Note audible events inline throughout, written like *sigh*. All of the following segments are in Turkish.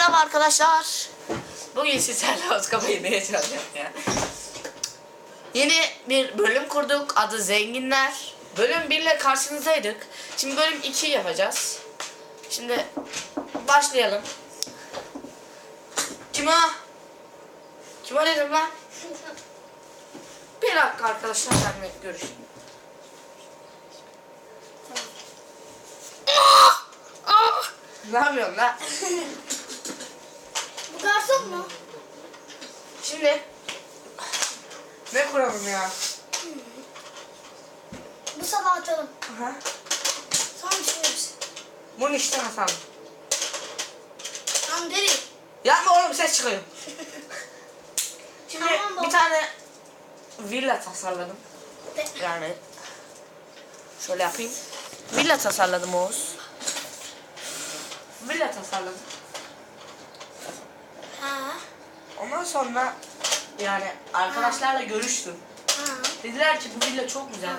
Merhaba arkadaşlar. Bugün sizlerle Oskap'ı yemeye çalışacağım ya. Yeni bir bölüm kurduk. Adı Zenginler. Bölüm 1 ile karşınızdaydık. Şimdi bölüm 2 yapacağız. Şimdi başlayalım. Kim o? Kim o dedim lan? Bir dakika arkadaşlar ben görüşeyim. Ah! Ah! Ne yapıyorsun lan? *laughs* Garson mu? Şimdi ne kuralım ya? Bu sabah atalım. Aha. Sonra düşünürüz. Bunu işte Hasan. Tamam deli. Yapma oğlum ses çıkıyor. *laughs* Şimdi Tamam baba. bir tane villa tasarladım. Yani şöyle yapayım. Villa tasarladım Oğuz. Villa tasarladım. Ondan sonra yani arkadaşlarla görüştüm. Dediler ki bu villa çok güzel.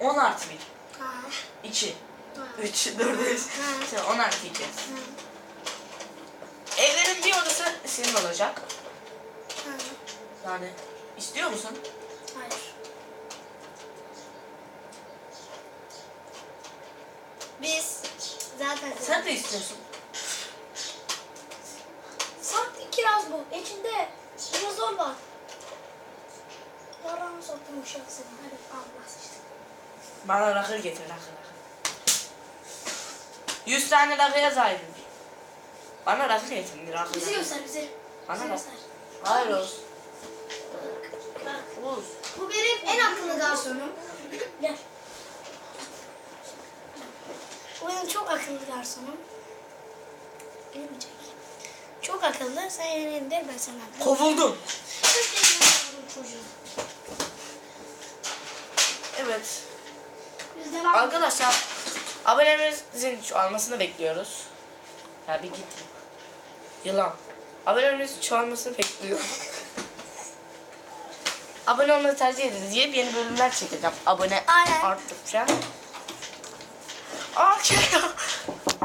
10 artı 1. Ha. 2. Ha. 3, 4, 5. Hı. 10 artı 2. Evlerin bir odası senin olacak. Yani istiyor musun? Hayır. Biz zaten Sen de istiyorsun. Bu. İçinde dinozor var. Yaranı soktum uşak seni. Hadi Allah işte. Bana rakı getir rakı rakı. 100 tane rakıya sahibim. Bana rakı getir rakı. Bizi rakı. göster bizi. Bana Bizi göster. Hayır. Oğuz. Bu benim en akıllı garsonum. Gel. Bu benim çok akıllı garsonum. Gelmeyecek. Akıllı. Sen yenildir ben sana. Kovuldum. Evet. Biz devam Arkadaşlar abonelerimizin çoğalmasını bekliyoruz. Ya bir git. Yılan. Abonelerimizin çoğalmasını bekliyorum. *laughs* Abone olmayı tercih ediniz. Yepyeni bölümler çekeceğim. Abone Aynen. arttıkça. Aa, *laughs*